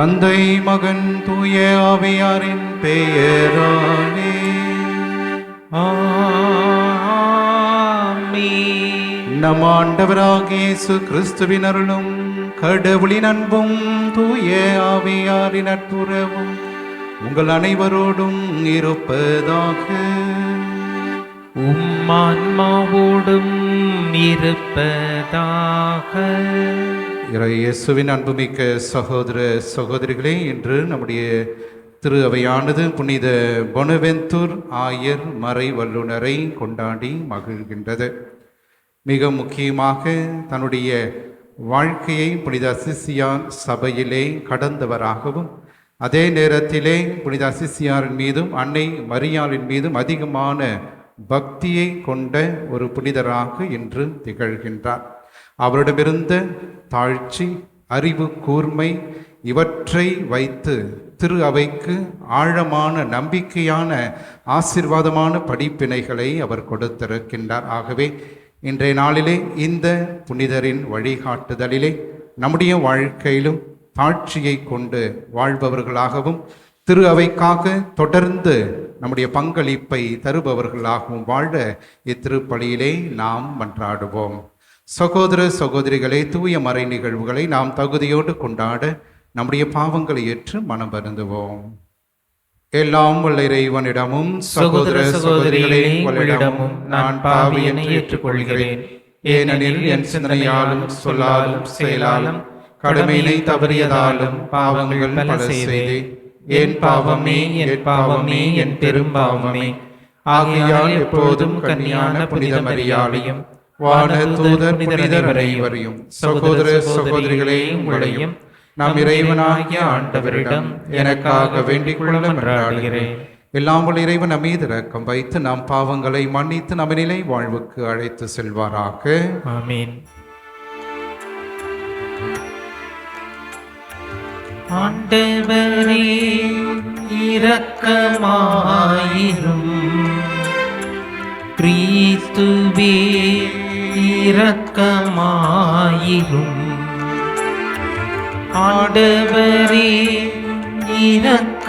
தந்தை மகன் தூய ஆவியாரின் பெயராலே. நம் ஆண்டவராகிய இயேசு கிறிஸ்துவின் அருளும் கடவுளின் அன்பும் தூய ஆவியாரின் நட்புறவும் உங்கள் அனைவரோடும் இருப்பதாக. உம் ஆன்மாவோடும் இருப்பதாக. இயேசுவின் அன்புமிக்க சகோதர சகோதரிகளே இன்று நம்முடைய திரு அவையானது புனித பொனவெந்தூர் ஆயர் மறை வல்லுனரை கொண்டாடி மகிழ்கின்றது. மிக முக்கியமாக தன்னுடைய வாழ்க்கையை புனித அசிசியார் சபையிலே கடந்தவராகவும் அதே நேரத்திலே புனித அசிசியாரின் மீதும் அன்னை மரியாளின் மீதும் அதிகமான பக்தியை கொண்ட ஒரு புனிதராக இன்று திகழ்கின்றார். அவரிடமிருந்த தாழ்ச்சி அறிவு கூர்மை இவற்றை வைத்து திரு அவைக்கு ஆழமான நம்பிக்கையான ஆசிர்வாதமான படிப்பினைகளை அவர் கொடுத்திருக்கின்றார். ஆகவே இன்றைய நாளிலே இந்த புனிதரின் வழிகாட்டுதலிலே நம்முடைய வாழ்க்கையிலும் தாழ்ச்சியை கொண்டு வாழ்பவர்களாகவும் திரு அவைக்காக தொடர்ந்து நம்முடைய பங்களிப்பை தருபவர்களாகவும் வாழ இத்திருப்பலியிலே நாம் மன்றாடுவோம். சகோதர சகோதரிகளே தூய மறை நிகழ்வுகளை நாம் தகுதியோடு கொண்டாட நம்முடைய பாவங்களை ஏற்று மனம் வருந்துவோம். எல்லாம் வல்ல இறைவனிடமும் சகோதர சகோதரிகளே உங்களிடமும் நான் பாவி என்று ஏற்றுக்கொள்கிறேன். ஏனெனில் என் சிந்தனையாலும் சொல்லாலும் செயலாலும் கடமையினை தவறியதாலும் பாவங்கள் பல செய்தேன் என் பாவமே என் பாவமே என் பெரும் பாவமே ஆகையால் எப்போதும் கன்னியான புனித மரியாதையும் வான தூதர் புனிதர் அனைவரையும் சகோதர சகோதரிகளே உங்களையும் நாம் இறைவனாகிய ஆண்டவரிடம் எனக்காக வேண்டிக் கொள்ள மன்றாடுகிறேன் எல்லாம் உள்ள இறைவன் மீது இரக்கம் வைத்து நம் பாவங்களை மன்னித்து நம்ம நிலை வாழ்வுக்கு அழைத்து செல்வாராக. ஆமென். ஆண்டவரே இரக்கமாயிரும். கிறிஸ்துவே இரக்கமாயிரும். ஆண்டவரே இரக்கமாயிரும்.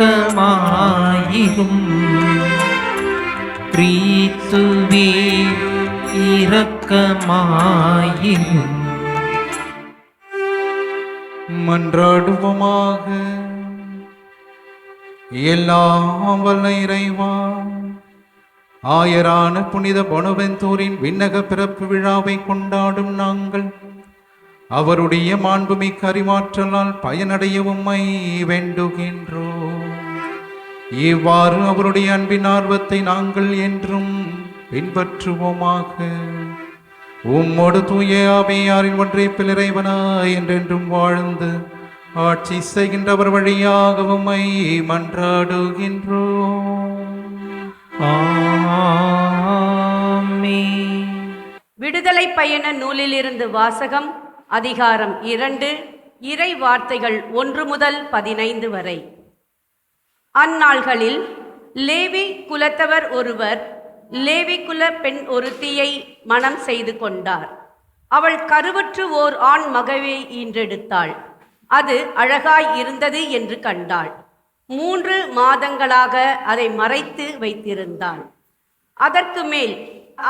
பிரீத்துவே இரக்கமாயிரும். மன்றாடுவோமாக எல்லாம் வல்ல இறைவா. ஆயரான புனித பொனவெந்தூரின் விண்ணக பிறப்பு விழாவை கொண்டாடும் நாங்கள். அவருடைய மாண்புமிக்க அறிவாற்றலால் பயனடைய வேண்டுகின்றோம். இவ்வாறு அவருடைய அன்பின் ஆர்வத்தை நாங்கள் என்றும் பின்பற்றுவோமாக. உம்மோடு தூய ஆவியாரின் ஒன்றே இறைவனாய் என்றென்றும் வாழ்ந்து ஆட்சி செய்கின்றவர் வழியாகவும் மன்றாடுகின்றோம். ஆ விடுதலை பயண நூலிலிருந்து வாசகம் அதிகாரம் இரண்டு இறை வார்த்தைகள் ஒன்று முதல் பதினைந்து வரை. அந்நாள்களில் லேவி குலத்தவர் ஒருவர் லேவி குல பெண் ஒருத்தியை மணம் செய்து கொண்டார். அவள் கருவற்று ஓர் ஆண் மகவை ஈன்றெடுத்தாள். அது அழகாய் இருந்தது என்று கண்டாள். மூன்று மாதங்களாக அதை மறைத்து வைத்திருந்தாள். அதற்கு மேல்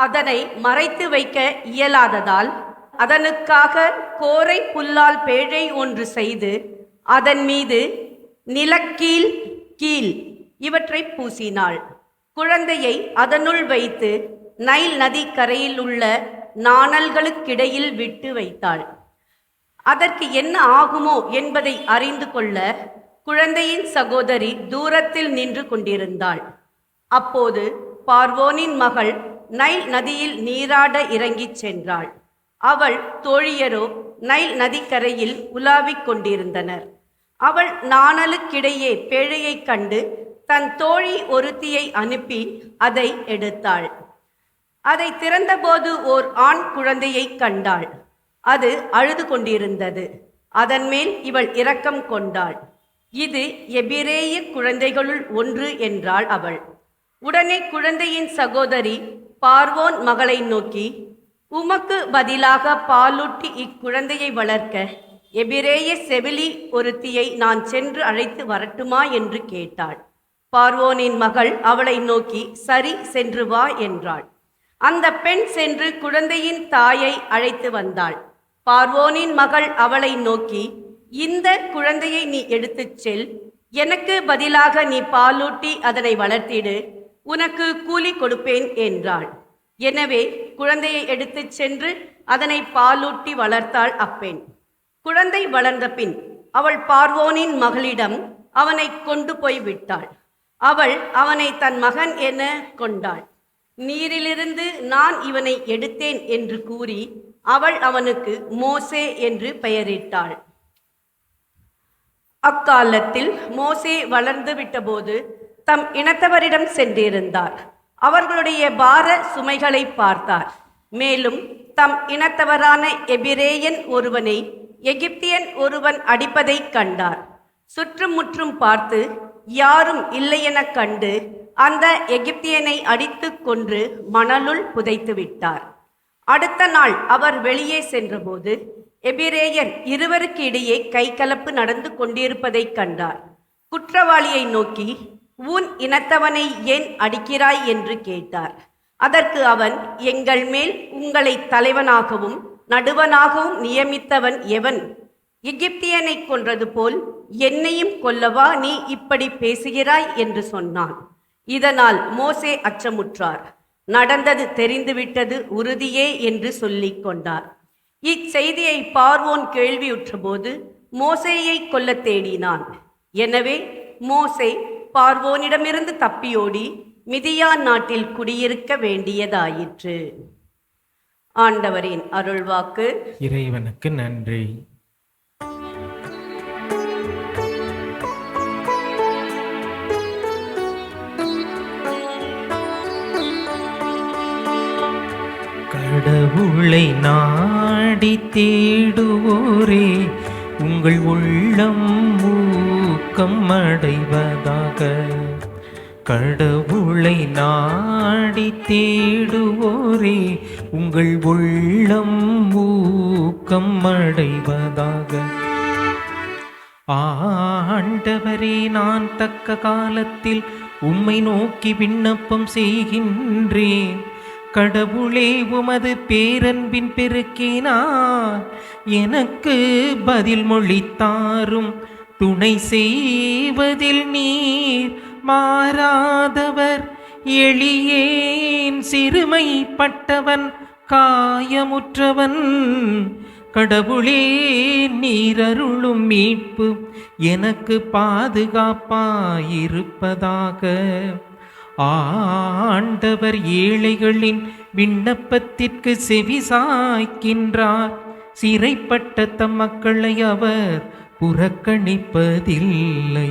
அதனை மறைத்து வைக்க இயலாததால் அதனுக்காக கோரை புல்லால் பேழை ஒன்று செய்து அதன் மீது நிலக்கீழ் கீழ் இவற்றை பூசினாள். குழந்தையை அதனுள் வைத்து நைல் நதி கரையில் உள்ள நாணல்களுக்கிடையில் விட்டு வைத்தாள். அதற்கு என்ன ஆகுமோ என்பதை அறிந்து கொள்ள குழந்தையின் சகோதரி தூரத்தில் நின்று கொண்டிருந்தாள். அப்போது பார்வோனின் மகள் நைல் நதியில் நீராட இறங்கிச் சென்றாள். அவள் தோழியரோ நைல் நதிக்கரையில் உலாவிக் கொண்டிருந்தனர். அவள் நாணலுக்கிடையே பேழையைக் கண்டு தன் தோழி ஒருத்தியை அனுப்பி அதை எடுத்தாள். அதை திறந்தபோது ஓர் ஆண் குழந்தையைக் கண்டாள். அது அழுது கொண்டிருந்தது. அதன் மேல் இவள் இரக்கம் கொண்டாள். இது எபிரேய குழந்தைகளுள் ஒன்று என்றாள் அவள். உடனே குழந்தையின் சகோதரி பார்வோன் மகளை நோக்கி உமக்கு பதிலாக பாலூட்டி இக்குழந்தையை வளர்க்க எபிரேய செவிலி ஒருத்தியை நான் சென்று அழைத்து வரட்டுமா? என்று கேட்டாள். பார்வோனின் மகள் அவளை நோக்கி சரி சென்று வா என்றாள். அந்த பெண் சென்று குழந்தையின் தாயை அழைத்து வந்தாள். பார்வோனின் மகள் அவளை நோக்கி இந்த குழந்தையை நீ எடுத்துச் செல். எனக்கு பதிலாக நீ பாலூட்டி அதனை வளர்த்திடு. உனக்கு கூலி கொடுப்பேன் என்றாள். எனவே குழந்தையை எடுத்துச் சென்று அதனை பாலூட்டி வளர்த்தாள் அப்பெண். குழந்தை வளர்ந்த பின் அவள் பார்வோனின் மகளிடம் அவனை கொண்டு போய் விட்டாள். அவள் அவனை தன் மகன் என கொண்டாள். நீரிலிருந்து நான் இவனை எடுத்தேன் என்று கூறி அவள் அவனுக்கு மோசே என்று பெயரிட்டாள். அக்காலத்தில் மோசே வளர்ந்து விட்டபோது தம் இனத்தவரிடம் சென்றிருந்தார். அவர்களுடைய பார சுமைகளை பார்த்தார். மேலும் தம் இனத்தவரான எபிரேயன் ஒருவனை எகிப்தியன் ஒருவன் அடிப்பதைக் கண்டார். சுற்றுமுற்றும் பார்த்து யாரும் இல்லையெனக் கண்டு அந்த எகிப்தியனை அடித்துக் கொன்று மணலுள் புதைத்து விட்டார். அடுத்த நாள் அவர் வெளியே சென்றபோது எபிரேயர் இருவருக்கு இடையே கைகலப்பு நடந்து கொண்டிருப்பதைக் கண்டார். குற்றவாளியை நோக்கி உன் இனத்தவனை ஏன் அடிக்கிறாய் என்று கேட்டார். அதற்கு அவன் எங்கள் மேல் உங்களை தலைவனாகவும் நடுவனாகவும் நியமித்தவன் எவன்? எகிப்தியனை கொன்றது போல் என்னையும் கொல்லவா நீ இப்படி பேசுகிறாய் என்று சொன்னான். இதனால் மோசே அச்சமுற்றார். நடந்தது தெரிந்துவிட்டது உறுதியே என்று சொல்லிக் கொண்டார். இச்செய்தியை பார்வோன் கேள்வியுற்றபோது மோசேயை கொல்ல தேடினான். எனவே மோசே பார்வோனிடமிருந்து தப்பியோடி மிதியான் நாட்டில் குடியிருக்க வேண்டியதாயிற்று. ஆண்டவரின் அருள்வாக்கு. இறைவனுக்கு நன்றி. கடவுளை நாடி தேடுவோரே உங்கள் உள்ளம் ஊக்கம் அடைவதாக கடவுளை நாடி தேடுவோரே உங்கள் உள்ளம் ஊக்கம் அடைவதாக. ஆண்டவரே நான் தக்க காலத்தில் உம்மை நோக்கி விண்ணப்பம் செய்கின்றேன். கடவுளே உமது பேரன்பின் பெருக்கினார். எனக்கு பதில் மொழித்தாரும் துணை செய்வதில் நீர் மாறாதவர். எளியேன் சிறுமைப்பட்டவன் காயமுற்றவன். கடவுளே நீரருளும் மீட்பு எனக்கு பாதுகாப்பாயிருப்பதாக. ஆண்டவர் ஏழைகளின் விண்ணப்பத்திற்கு செவி சாய்க்கின்றார் சிறைப்பட்ட தம் மக்களை அவர் புறக்கணிப்பதில்லை.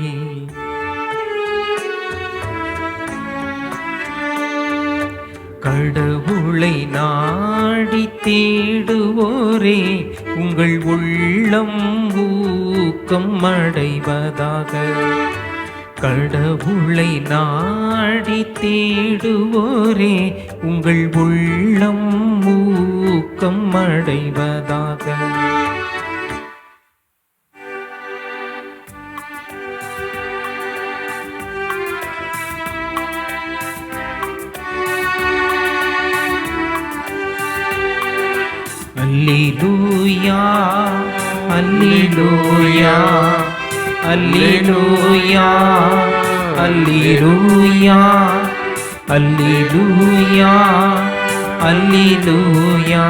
கடவுளை நாடி தேடுவோரே உங்கள் உள்ளம் ஊக்கம் அடைவதாக. கடவுளை நாடி தேடுவோரே உங்கள் உள்ளம் ஊக்கம் அடைவதாக. அல்லேலூயா அல்லேலூயா அல்லேலூயா அல்லேலூயா அல்லேலூயா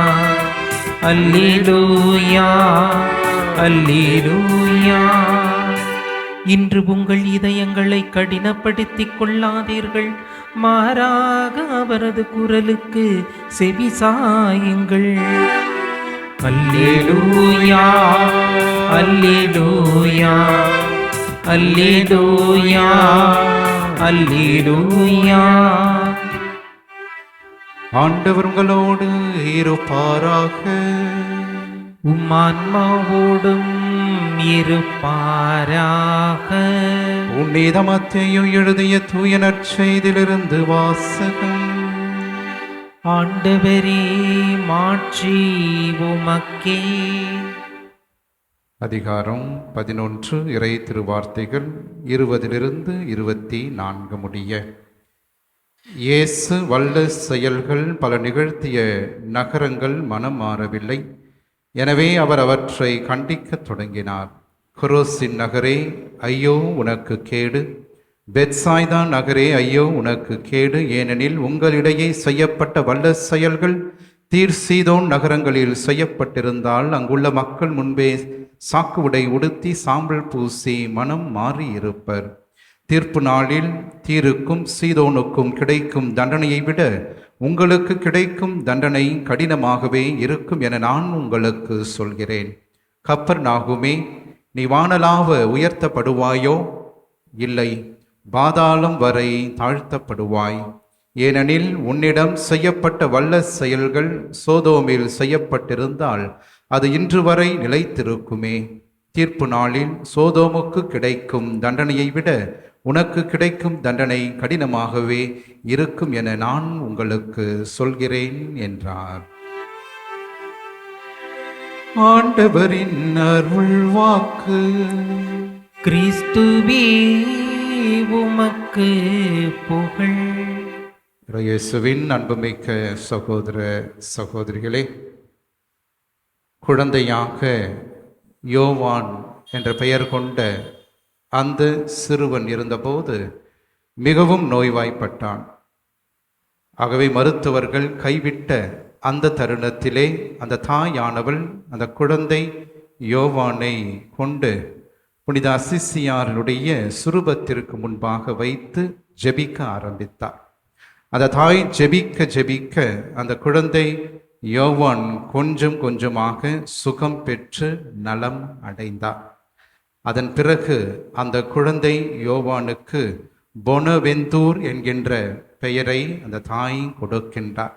அல்லேலூயா அல்லேலூயா இன்று உங்கள் இதயங்களை கடினப்படுத்திக் கொள்ளாதீர்கள். மாறாக அவரது குரலுக்கு செவி சாயுங்கள். அல்லேலூயா அல்லேலூயா அல்லேலூயா அல்லேலூயா. ஆண்டவர் உங்களோடு இருப்பாராக. உம்மான்மாவோடும் இருப்பாராக. உன்னிதமத்தையும் எழுதிய தூய நற்செய்திலிருந்து வாசகம். ஆண்டவரே மாட்சி உமக்கே. அதிகாரம் பதினொன்று இறை திருவார்த்தைகள் இருபதிலிருந்து இருபத்தி நான்கு முடிய. இயேசு வல்ல செயல்கள் பல நிகழ்த்திய நகரங்கள் மனம் மாறவில்லை. எனவே அவர் அவற்றை கண்டிக்கத் தொடங்கினார். குரோசின் நகரே ஐயோ உனக்கு கேடு. பெத்சாய்தா நகரே ஐயோ உனக்கு கேடு. ஏனெனில் உங்களிடையே செய்யப்பட்ட வல்ல செயல்கள் தீர் சீதோன் நகரங்களில் செய்யப்பட்டிருந்தால் அங்குள்ள மக்கள் முன்பே சாக்கு உடை உடுத்தி சாம்பல் பூசி மனம் மாறி இருப்பர் தீர்ப்பு நாளில் தீருக்கும் சீதோனுக்கும் கிடைக்கும் தண்டனையை விட உங்களுக்கு கிடைக்கும் தண்டனை கடினமாகவே இருக்கும் என நான் உங்களுக்கு சொல்கிறேன். கப்பர் நாகுமே நீ வானலாவ உயர்த்தப்படுவாயோ? இல்லை. பாதாளம் வரை தாழ்த்தப்படுவாய். ஏனெனில் உன்னிடம் செய்யப்பட்ட வல்ல செயல்கள் சோதோமில் செய்யப்பட்டிருந்தால் அது இன்று வரை நிலைத்திருக்குமே. தீர்ப்பு நாளில் சோதோமுக்கு கிடைக்கும் தண்டனையை விட உனக்கு கிடைக்கும் தண்டனை கடினமாகவே இருக்கும் என நான் உங்களுக்கு சொல்கிறேன் என்றார். ஆண்டவரின் அருள் வாக்கு கிறிஸ்துவே உமக்கு புகழ். இயேசுவின் அன்புமிக்க சகோதர சகோதரிகளே குழந்தையாக யோவான் என்ற பெயர் கொண்ட அந்த சிறுவன் இருந்தபோது மிகவும் நோய்வாய்ப்பட்டான். ஆகவே மருத்துவர்கள் கைவிட்ட அந்த தருணத்திலே அந்த தாயானவள் அந்த குழந்தை யோவானை கொண்டு புனித அசிசியாருடைய சுரூபத்திற்கு முன்பாக வைத்து ஜெபிக்க ஆரம்பித்தார். அந்த தாய் ஜெபிக்க ஜெபிக்க அந்த குழந்தை யோவான் கொஞ்சம் கொஞ்சமாக சுகம் பெற்று நலம் அடைந்தார். அதன் பிறகு அந்த குழந்தை யோவானுக்கு பொனவெந்தூர் என்கின்ற பெயரை அந்த தாய் கொடுக்கின்றார்.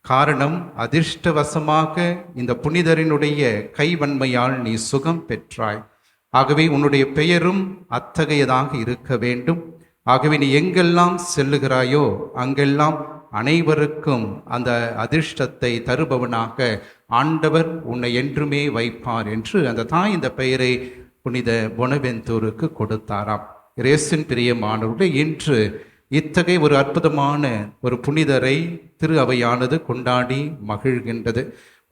காரணம் அதிர்ஷ்டவசமாக இந்த புனிதரினுடைய கைவன்மையால் நீ சுகம் பெற்றாய். ஆகவே உன்னுடைய பெயரும் அத்தகையதாக இருக்க வேண்டும். ஆகவே நீ எங்கெல்லாம் செல்லுகிறாயோ அங்கெல்லாம் அனைவருக்கும் அந்த அதிர்ஷ்டத்தை தருபவனாக ஆண்டவர் உன்னை என்றுமே வைப்பார் என்று அந்த தாய் இந்த பெயரை புனித பொனவெந்தூருக்கு கொடுத்தாராம். ரேசின் பிரியமானவர்கள் இன்று இத்தகைய ஒரு அற்புதமான ஒரு புனிதரை திரு அவையானது கொண்டாடி மகிழ்கின்றது.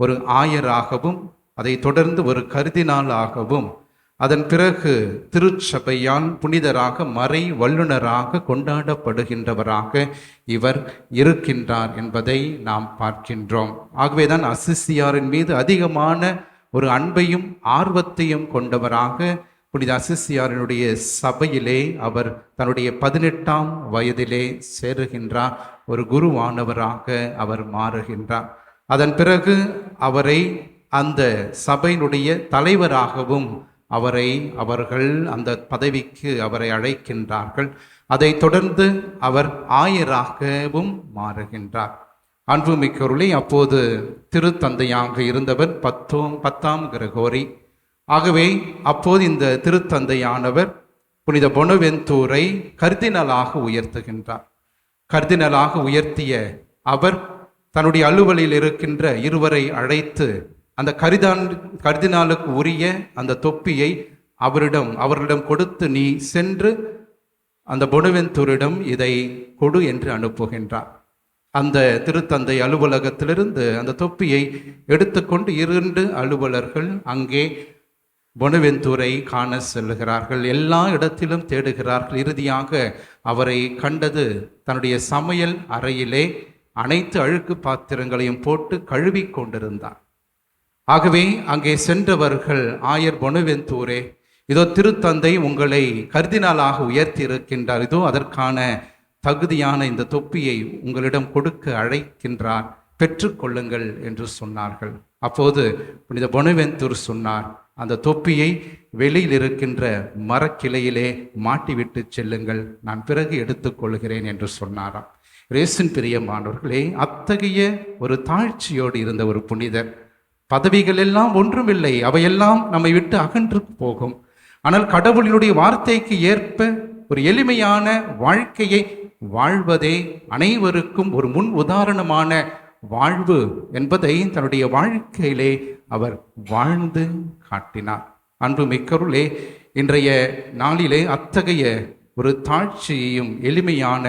ஒரு ஆயராகவும் அதை தொடர்ந்து ஒரு கருதினாலாகவும் அதன் பிறகு திருச்சபையால் புனிதராக மறை வல்லுனராக கொண்டாடப்படுகின்றவராக இவர் இருக்கின்றார் என்பதை நாம் பார்க்கின்றோம். ஆகவேதான் அசிசியாரின் மீது அதிகமான ஒரு அன்பையும் ஆர்வத்தையும் கொண்டவராக புனித அசிசியாரினுடைய சபையிலே அவர் தன்னுடைய பதினெட்டாம் வயதிலே சேருகின்றார். ஒரு குருவானவராக அவர் மாறுகின்றார். அதன் பிறகு அவரை அந்த சபையினுடைய தலைவராகவும் அவரை அவர்கள் அந்த பதவிக்கு அவரை அழைக்கின்றார்கள். அதை தொடர்ந்து அவர் ஆயராகவும் மாறுகின்றார். அன்புமிக்கொருளை அப்போது திருத்தந்தையாக இருந்தவர் பத்தோம் பத்தாம் கிரகோரி. ஆகவே அப்போது இந்த திருத்தந்தையானவர் புனித பொனவெந்தூரை கர்தினலாக உயர்த்துகின்றார். கர்தினலாக உயர்த்திய அவர் தன்னுடைய அலுவலில் இருக்கின்ற இருவரை அழைத்து அந்த கரிதான் கருதினாலுக்கு உரிய அந்த தொப்பியை அவரிடம் அவர்களிடம் கொடுத்து நீ சென்று அந்த பொனவெந்தூரிடம் இதை கொடு என்று அனுப்புகின்றார். அந்த திருத்தந்தை அலுவலகத்திலிருந்து அந்த தொப்பியை எடுத்துக்கொண்டு இரண்டு அலுவலர்கள் அங்கே பொனவெந்தூரை காண செல்லுகிறார்கள். எல்லா இடத்திலும் தேடுகிறார்கள். இறுதியாக அவரை கண்டது தன்னுடைய சமையல் அறையிலே அனைத்து அழுக்கு பாத்திரங்களையும் போட்டு கழுவி கொண்டிருந்தார் ஆகவே அங்கே சென்றவர்கள் ஆயர் பொனுவெந்தூரே இதோ திருத்தந்தை உங்களை கர்தினாலாக உயர்த்தி இருக்கின்றார் இதோ அதற்கான தகுதியான இந்த தொப்பியை உங்களிடம் கொடுக்க அழைக்கின்றார். பெற்றுக்கொள்ளுங்கள் என்று சொன்னார்கள். அப்போது புனித பொனவெந்தூர் சொன்னார் அந்த தொப்பியை வெளியில் இருக்கின்ற மரக்கிளையிலே மாட்டிவிட்டு செல்லுங்கள். நான் பிறகு எடுத்துக்கொள்கிறேன் என்று சொன்னாராம். ரேசின் பிரியமானவர்களே அத்தகைய ஒரு தாழ்ச்சியோடு இருந்த ஒரு புனிதர் பதவிகள் எல்லாம் ஒன்றுமில்லை. அவையெல்லாம் நம்மை விட்டு அகன்று போகும். ஆனால் கடவுளினுடைய வார்த்தைக்கு ஏற்ப ஒரு எளிமையான வாழ்க்கையை வாழ்வதே அனைவருக்கும் ஒரு முன் உதாரணமான வாழ்வு என்பதை தன்னுடைய வாழ்க்கையிலே அவர் வாழ்ந்து காட்டினார். அன்பு மிக்கருளே இன்றைய நாளிலே அத்தகைய ஒரு தாழ்ச்சியையும் எளிமையான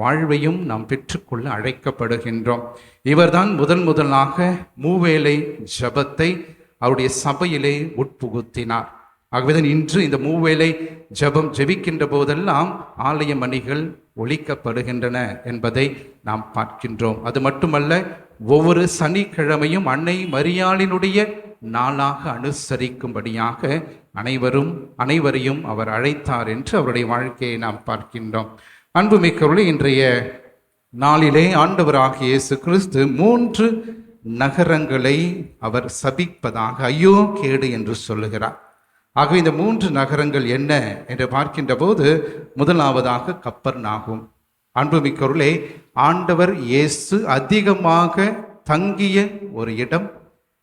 வாழ்வையும் நாம் பெற்றுக்கொள்ள அழைக்கப்படுகின்றோம். இவர்தான் முதன் முதலாக மூவேளை ஜபத்தை அவருடைய சபையிலே உட்புகுத்தினார். ஆகவேதான் இன்று இந்த மூவேளை ஜெபம் ஜெபிக்கின்ற போதெல்லாம் ஆலய மணிகள் ஒழிக்கப்படுகின்றன என்பதை நாம் பார்க்கின்றோம். அது மட்டுமல்ல ஒவ்வொரு சனிக்கிழமையும் அன்னை மரியாளினுடைய நாளாக அனுசரிக்கும்படியாக அனைவரும் அனைவரையும் அவர் அழைத்தார் என்று அவருடைய வாழ்க்கையை நாம் பார்க்கின்றோம். அன்புமிக்கவர்களே இன்றைய நாளிலே ஆண்டவராகிய இயேசு கிறிஸ்து மூன்று நகரங்களை அவர் சபிப்பதாக ஐயோ கேடு என்று சொல்லுகிறார். ஆகவே இந்த மூன்று நகரங்கள் என்ன என்று பார்க்கின்ற போது முதலாவதாக கப்பர் நாகும் அன்புமிக்கவர்களே ஆண்டவர் இயேசு அதிகமாக தங்கிய ஒரு இடம்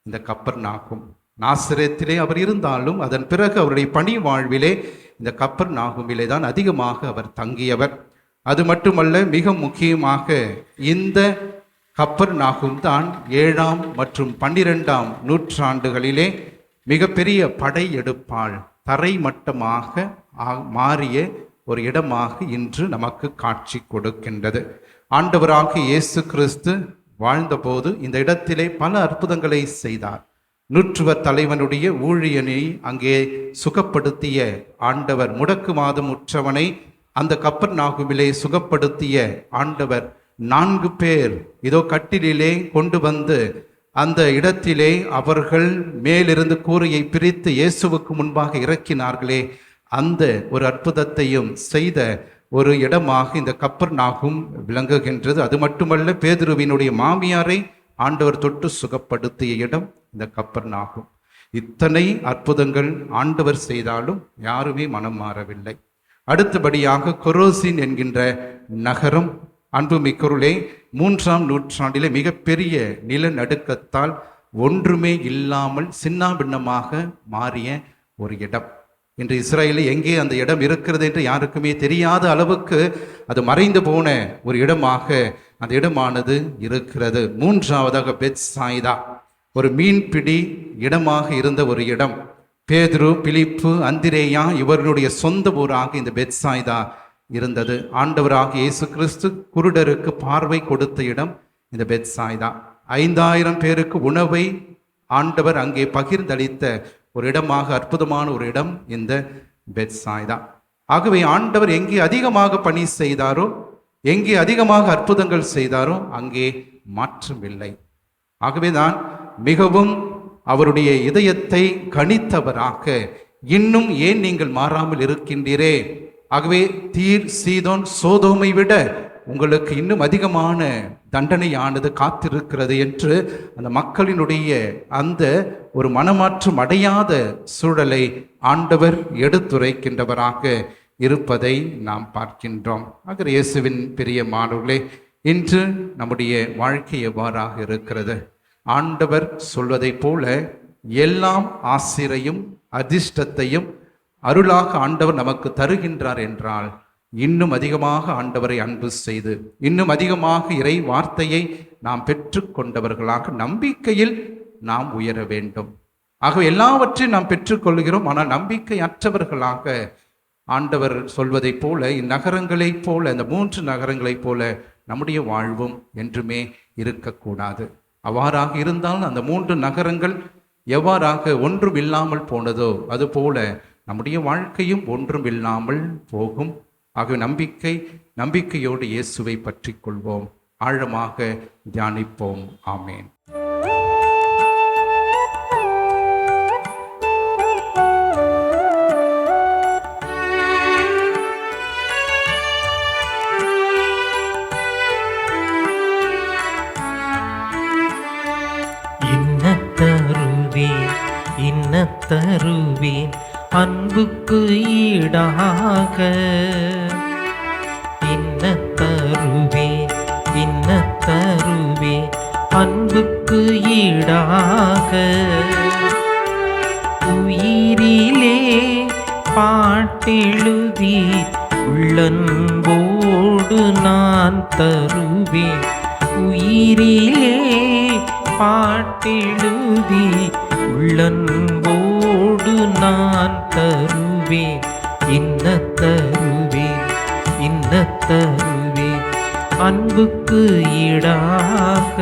இந்த கப்பர் நாகும் நாசிரத்திலே அவர் இருந்தாலும் அதன் பிறகு அவருடைய பணி வாழ்விலே இந்த கப்பர் நாகுமிலே தான் அதிகமாக அவர் தங்கியவர். அது மட்டுமல்ல மிக முக்கியமாக இந்த கப்பர் நாகும் தான் ஏழாம் மற்றும் பன்னிரெண்டாம் நூற்றாண்டுகளிலே மிகப்பெரிய படையெடுப்பால் தரைமட்டமாக ஆ- மாறிய ஒரு இடமாக இன்று நமக்கு காட்சி கொடுக்கின்றது. ஆண்டவராக இயேசு கிறிஸ்து வாழ்ந்தபோது இந்த இடத்திலே பல அற்புதங்களை செய்தார். நூற்றுவ தலைவனுடைய ஊழியனை அங்கே சுகப்படுத்திய ஆண்டவர் முடக்கு மாதம் உற்றவனை அந்த கப்பர் நாகுவிலே சுகப்படுத்திய ஆண்டவர் நான்கு பேர் இதோ கட்டிலிலே கொண்டு வந்து அந்த இடத்திலே அவர்கள் மேலிருந்து கூரையை பிரித்து இயேசுவுக்கு முன்பாக இறக்கினார்களே அந்த ஒரு அற்புதத்தையும் செய்த ஒரு இடமாக இந்த கப்பர் நாகும் விளங்குகின்றது. அது மட்டுமல்ல பேதுருவினுடைய மாமியாரை ஆண்டவர் தொட்டு சுகப்படுத்திய இடம் இந்த கப்பர் நாகும் இத்தனை அற்புதங்கள் ஆண்டவர் செய்தாலும் யாருமே மனம் மாறவில்லை. அடுத்தபடியாக கொரோசின் என்கின்ற நகரம் அன்புமிக்கருளே மூன்றாம் நூற்றாண்டிலே மிகப்பெரிய நிலநடுக்கத்தால் ஒன்றுமே இல்லாமல் சின்னாபின்னமாக மாறிய ஒரு இடம். இன்று இஸ்ரேலில் எங்கே அந்த இடம் இருக்கிறது என்று யாருக்குமே தெரியாத அளவுக்கு அது மறைந்து போன ஒரு இடமாக அந்த இடமானது இருக்கிறது. மூன்றாவதாக பெத்சாய்தா ஒரு மீன்பிடி இடமாக இருந்த ஒரு இடம். பேதுரு பிலிப்பு அந்திரேயா இவர்களுடைய சொந்த ஊராக இந்த பெத்சாய்தா இருந்தது. ஆண்டவராக இயேசு கிறிஸ்து குருடருக்கு பார்வை கொடுத்த இடம் இந்த பெத்சாய்தா. ஐந்தாயிரம் பேருக்கு உணவை ஆண்டவர் அங்கே பகிர்ந்தளித்த ஒரு இடமாக அற்புதமான ஒரு இடம் இந்த பெத்சாய்தா. ஆகவே ஆண்டவர் எங்கே அதிகமாக பணி செய்தாரோ எங்கே அதிகமாக அற்புதங்கள் செய்தாரோ அங்கே மாற்றமில்லை. ஆகவேதான் மிகவும் அவருடைய இதயத்தை கணித்தவராக இன்னும் ஏன் நீங்கள் மாறாமல் இருக்கின்றீரே? ஆகவே தீர் சீதோன் சோதோமை விட உங்களுக்கு இன்னும் அதிகமான தண்டனையானது காத்திருக்கிறது என்று அந்த மக்களினுடைய அந்த ஒரு மனமாற்றம் அடையாத சூழலை ஆண்டவர் எடுத்துரைக்கின்றவராக இருப்பதை நாம் பார்க்கின்றோம். ஆக இயேசுவின் பெரிய மாணவர்களே இன்று நம்முடைய வாழ்க்கை எவ்வாறாக இருக்கிறது? ஆண்டவர் சொல்வதைப் போல எல்லாம் ஆசிரையும் அதிர்ஷ்டத்தையும் அருளாக ஆண்டவர் நமக்கு தருகின்றார் என்றால் இன்னும் அதிகமாக ஆண்டவரை அன்பு செய்து இன்னும் அதிகமாக இறை வார்த்தையை நாம் பெற்றுக்கொண்டவர்களாக நம்பிக்கையில் நாம் உயர வேண்டும். ஆகவே எல்லாவற்றையும் நாம் பெற்றுக்கொள்கிறோம் ஆனால் நம்பிக்கை அற்றவர்களாக ஆண்டவர் சொல்வதைப் போல இந்நகரங்களைப் போல இந்த மூன்று நகரங்களைப் போல நம்முடைய வாழ்வும் என்றுமே இருக்கக்கூடாது. அவ்வாறாக இருந்தால் அந்த மூன்று நகரங்கள் எவ்வாறாக ஒன்றும் இல்லாமல் போனதோ அதுபோல நம்முடைய வாழ்க்கையும் ஒன்றும் இல்லாமல் போகும். ஆகவே நம்பிக்கை நம்பிக்கையோடு இயேசுவை பற்றி கொள்வோம். ஆழமாக தியானிப்போம். ஆமேன். தருவேன் அன்புக்கு ஈடாக. இன்ன தருவேன் இன்ன தருவேன் அன்புக்கு ஈடாக. உயிரிலே பாட்டெழுதி உள்ளன்போடு நான் தருவேன். உயிரிலே பாட்டெழுதி உள்ளன்போடு நான் தருவேன் இன்ன தருவேன் இன்ன தருவேன் அன்புக்கு ஈடாக.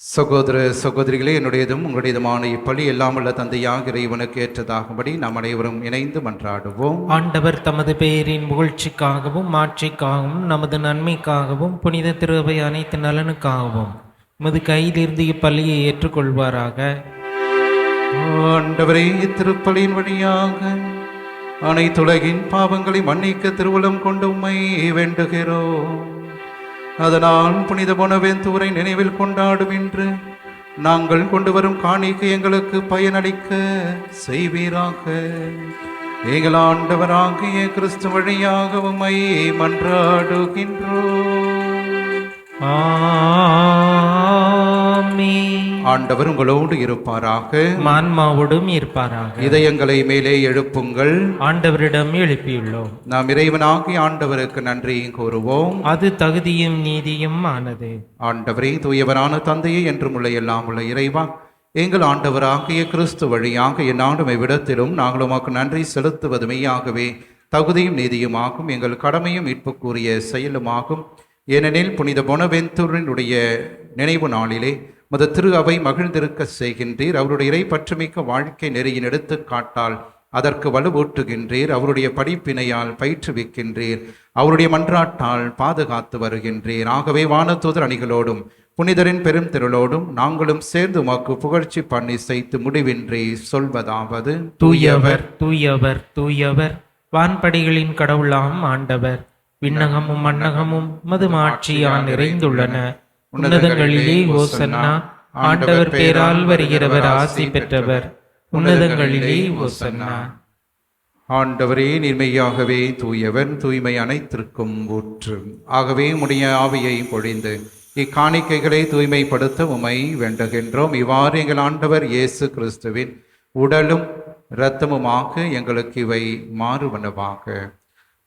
சகோதர சகோதரிகளே என்னுடையதும் உங்களுடையதுமான இப்பலி எல்லாம் உள்ள தந்தையாக இறைவனுக்கு ஏற்றதாகும்படி நாம் அனைவரும் இணைந்து மன்றாடுவோம். ஆண்டவர் தமது பெயரின் புகழ்ச்சிக்காகவும் மாட்சிக்காகவும் நமது நன்மைக்காகவும் புனித திருவை அனைத்து நலனுக்காகவும் உமது கையிலிருந்து இப்பள்ளியை ஏற்றுக்கொள்வாராக. ஆண்டவரே திருப்பலியின் வழியாக அனைத்துலகின் பாவங்களை மன்னிக்க திருவுளம் கொண்டு உம்மை வேண்டுகிறோம். அதனால் புனித பொனவேந்தூரை நினைவில் கொண்டாடும் என்று நாங்கள் கொண்டு வரும் காணிக்கு எங்களுக்கு பயனளிக்க செய்வீராக. எங்கள் ஆண்டவராகிய கிறிஸ்து வழியாக உம்மை மன்றாடுகின்றோம். ஆ ஆண்டவர். உங்களோடு இருப்பாராக. மான்மாவோடும் இருப்பாராக. இதயங்களை மேலே எழுப்புங்கள். ஆண்டவரிடம் எழுப்பியுள்ளோம். நாம் இறைவனாகி ஆண்டவருக்கு நன்றி கூறுவோம். அது தகுதியும் நீதியும் ஆனது. ஆண்டவரே தூயவரான தந்தையே என்றும் உள்ள எல்லாம் உள்ள இறைவா எங்கள் ஆண்டவராகிய கிறிஸ்து வழியாக எந்நாடும் இவ்விடத்திலும் நாங்கள் உமக்கு நன்றி செலுத்துவது மெய்யாகவே தகுதியும் நீதியுமாகும் எங்கள் கடமையும் மீட்புக்குரிய செயலுமாகும். ஏனெனில் புனித பொனவெந்தூரினுடைய நினைவு நாளிலே மத திரு அவை மகிழ்ந்திருக்க செய்கின்றீர். அவருடைய இறை பற்றுமிக்க வாழ்க்கை நெறியின் எடுத்துக்காட்டால் அதற்கு வலுவூட்டுகின்றீர். அவருடைய படிப்பினையால் பயிற்றுவிக்கின்றீர். அவருடைய மன்றாட்டால் பாதுகாத்து வருகின்றீர். ஆகவே வானதூதர் அணிகளோடும் புனிதரின் பெரும் திரளோடும் நாங்களும் சேர்ந்து உமக்கு புகழ்ச்சி பண்ணி செய்து முடிவின்றி சொல்வதாவது. தூயவர் தூயவர் தூயவர் வான்படிகளின் கடவுளாம் ஆண்டவர். விண்ணகமும் மன்னகமும் மதுமாட்சியால் நிறைந்துள்ளன. உன்னதங்களிலே ஓசன்னா ஆண்டவர் பேரால் வருகிறவர் ஆசி பெற்றவர். உன்னதங்களிலே ஓசன்னா. ஆண்டவரே நீர்மையாகவே தூயவர் தூய்மை அனைத்திற்கும் ஊற்று. ஆகவே உடைய ஆவியை பொழிந்து இக்காணிக்கைகளை தூய்மைப்படுத்த உமை வேண்டுகின்றோம். இவ்வாறு எங்கள் ஆண்டவர் இயேசு கிறிஸ்துவின் உடலும் இரத்தமுமாக எங்களுக்கு இவை மாறுவனவாக.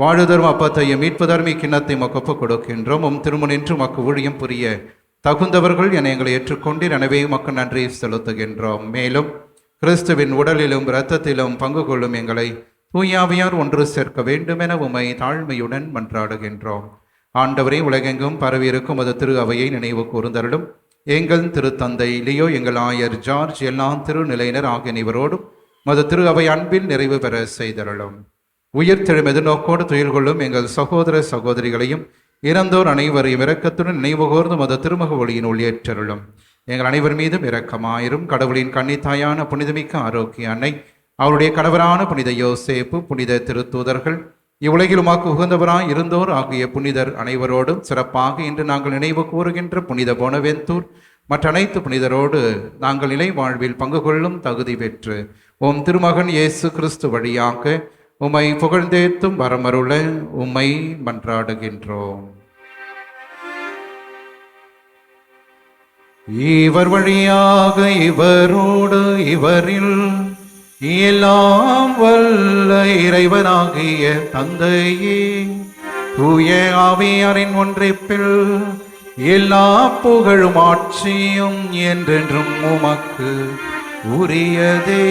வாழுதரும் அப்பத்தையும் மீட்புதரும் மக்கு ஒப்புக் கொடுக்கின்றோம் உம் திருமணின்றும் மக்கு ஊழியம் புரிய தகுந்தவர்கள் என எங்களை ஏற்றுக்கொண்டு எனவே மக்கு நன்றி செலுத்துகின்றோம். மேலும் கிறிஸ்துவின் உடலிலும் இரத்தத்திலும் பங்கு கொள்ளும் எங்களை தூயாவியார் ஒன்று சேர்க்க வேண்டுமென உமை தாழ்மையுடன் மன்றாடுகின்றோம். ஆண்டவரை உலகெங்கும் பரவியிருக்கும் அது திரு அவையை நினைவு கூர்ந்தருளும். எங்கள் திருத்தந்தை லியோ எங்கள் ஆயர் ஜார்ஜ் எல்லாம் திருநிலையினர் ஆகிய இவரோடும் மது திரு அவை அன்பில் நிறைவு பெற செய்தருளும். உயிர்த்தெழும் எதிர்நோக்கோடு துயில் கொள்ளும் எங்கள் சகோதர சகோதரிகளையும் இறந்தோர் அனைவரையும் இரக்கத்துடன் நினைவுகோர்ந்து மத திருமக ஒளியின் ஒளியேற்றருளும் எங்கள் அனைவர் மீதும் இரக்கமாயிரும். கடவுளின் கன்னித்தாயான புனிதமிக்க ஆரோக்கிய அன்னை அவருடைய கணவரான புனித யோசேப்பு புனித திருத்தூதர்கள் இவ்வுலகில் உமாக்கு உகந்தவராய் இருந்தோர் ஆகிய புனிதர் அனைவரோடும் சிறப்பாக இன்று நாங்கள் நினைவு கூறுகின்ற புனித போனவெந்தூர் மற்ற அனைத்து புனிதரோடு நாங்கள் நிலை வாழ்வில் பங்கு கொள்ளும் தகுதி பெற்று ஓம் திருமகன் இயேசு கிறிஸ்து வழியாக உம்மை புகழ்ந்தேத்தும் வரமருள உம்மை மன்றாடுகின்றோம். இவர் வழியாக இவரோடு இவரில் எல்லாம் வல்ல இறைவனாகிய தந்தையே தூய ஆவியாரின் ஒன்றிப்பில் எல்லா புகழும் ஆட்சியும் என்றென்றும் உமக்கு உரியதே.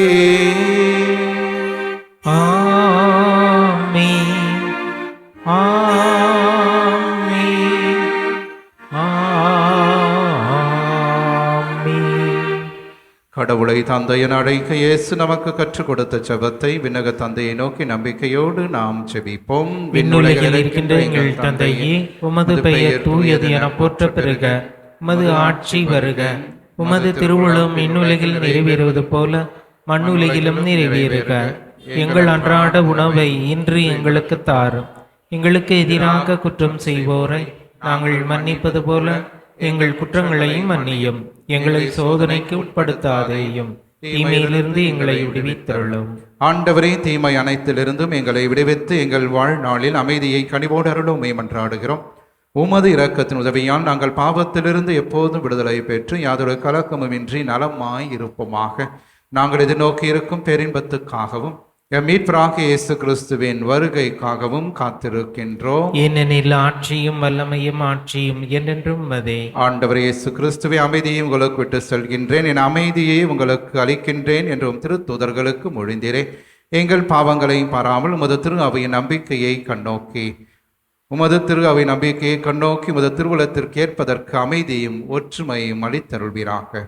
ஆமென். ஆமென். ஆமென் கடவுளை தந்தையன் அழைக்க இயேசு நமக்கு கற்றுக் கொடுத்த ஜெபத்தை விண்ணக தந்தையை நோக்கி நம்பிக்கையோடு நாம் ஜெபிப்போம் விண்ணுலகில் இருக்கின்ற எங்கள் தந்தையே உமது பெயர் தூயது என போற்ற பெறுக. உமது ஆட்சி வருக. உமது திருவுளம் விண்ணுலகில் நிறைவேறுவது போல மண்ணுலகிலும் நிறைவேறுக. எங்கள் அன்றாட உணவை இன்று எங்களுக்கு தாரும். எங்களுக்கு எதிராக குற்றம் செய்வோரை நாங்கள் மன்னிப்பது போல எங்கள் குற்றங்களையும் மன்னியும். எங்களை சோதனைக்கு உட்படுத்தாதேயும். தீமையிலிருந்து எங்களை விடுவித்தருளும். ஆண்டவரே தீமை அனைத்திலிருந்தும் எங்களை விடுவித்து எங்கள் வாழ்நாளில் அமைதியை கனிவோடு அருளும். மன்றாடுகிறோம். உமது இரக்கத்தின் உதவியால் நாங்கள் பாவத்திலிருந்து எப்போதும் விடுதலை பெற்று யாதொரு கலக்கமுமின்றி நலமாய் இருப்போமாக. நாங்கள் எதிர்நோக்கி இருக்கும் பேரின்பத்துக்காகவும் எம் மீட்பராகிய இயேசு கிறிஸ்துவின் வருகைக்காகவும் காத்திருக்கின்றோம். ஏனெனில் ஆட்சியும் வல்லமையும் ஆட்சியும் என்றென்றும் மதே ஆண்டவர் இயேசு கிறிஸ்துவை அமைதியை உங்களுக்கு விட்டு செல்கின்றேன். என் அமைதியை உங்களுக்கு அளிக்கின்றேன் என்றும் திருத்தூதர்களுக்கு மொழிந்தீரே. எங்கள் பாவங்களை பாராமல் உமது திரு அவையின் நம்பிக்கையை கண்ணோக்கி உமது திரு அவை நம்பிக்கையை கண்ணோக்கி உமது திருவுலத்திற்கு ஏற்பதற்கு அமைதியும் ஒற்றுமையும் அளித்தருள்வீராக.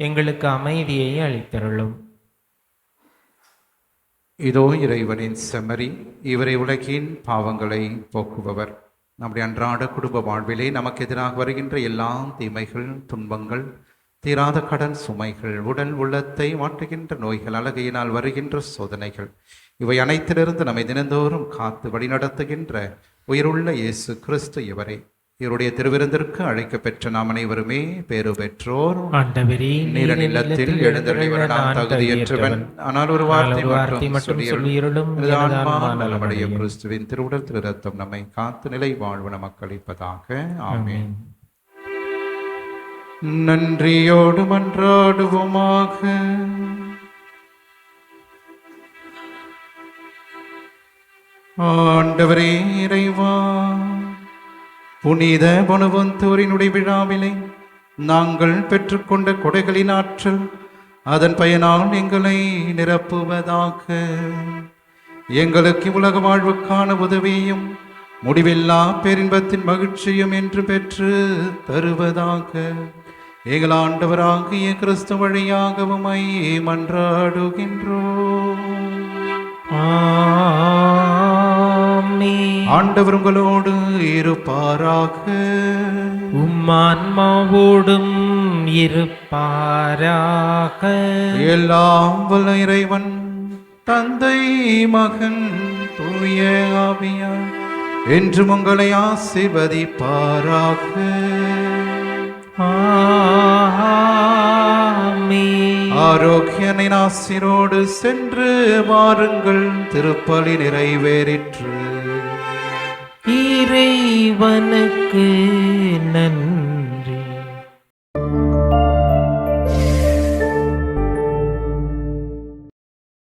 எங்களுக்கு அமைதியை அளித்தருளும். இதோ இறைவனின் செம்மறி இவரை உலகின் பாவங்களை போக்குபவர். நம்முடைய அன்றாட குடும்ப வாழ்விலே நமக்கு எதிராக வருகின்ற எல்லா தீமைகள் துன்பங்கள் தீராத கடன் சுமைகள் உடல் உள்ளத்தை மாற்றுகின்ற நோய்கள் அழகையினால் வருகின்ற சோதனைகள் இவை அனைத்திலிருந்து நம்மை தினந்தோறும் காத்து வழிநடத்துகின்ற உயிருள்ள இயேசு கிறிஸ்து இவரே. இவருடைய திருவிருந்திற்கு அழைக்க பெற்ற நாம் அனைவருமே பேறு பெற்றோர். ஆண்டவரே நீர நிலத்தில் எழுந்தருளிவர் நான் தகுதியற்றவன் ஆனால் ஒரு வார்த்தை மட்டும். கிறிஸ்துவின் திருவுடல் திரு ரத்தம் நம்மை காத்து நிலை வாழ்வு நமக்கு அளிப்பதாக. ஆமென். நன்றியோடு மன்றாடுவோமாக. ஆண்டவரே இறைவா. புனித பொனுவந்தூரினுடைய விழாவிலே நாங்கள் பெற்றுக்கொண்ட கொடைகளின் ஆற்றல் அதன் பயனால் எங்களை நிரப்புவதாக. எங்களுக்கு உலக வாழ்வுக்கான உதவியும் முடிவில்லா பேரின்பத்தின் மகிழ்ச்சியும் என்று பெற்று தருவதாக. எங்கள் ஆண்டவராகிய கிறிஸ்து வழியாகவுமை மன்றாடுகின்றோம். ஆமென். ஆண்டவர் உங்களோடு இருப்பாராக உம்மான்மாவோடும் இருப்பாராக எல்லாம் வல்ல இறைவன் தந்தை மகன் தூய ஆவியார் என்றும் உங்களை ஆசீர்வதிப்பாராக ஆமென். ஆரோக்கியனை ஆசிரோடு சென்று வாருங்கள் திருப்பலி நிறைவேறிற்று இறைவனுக்கு நன்றி.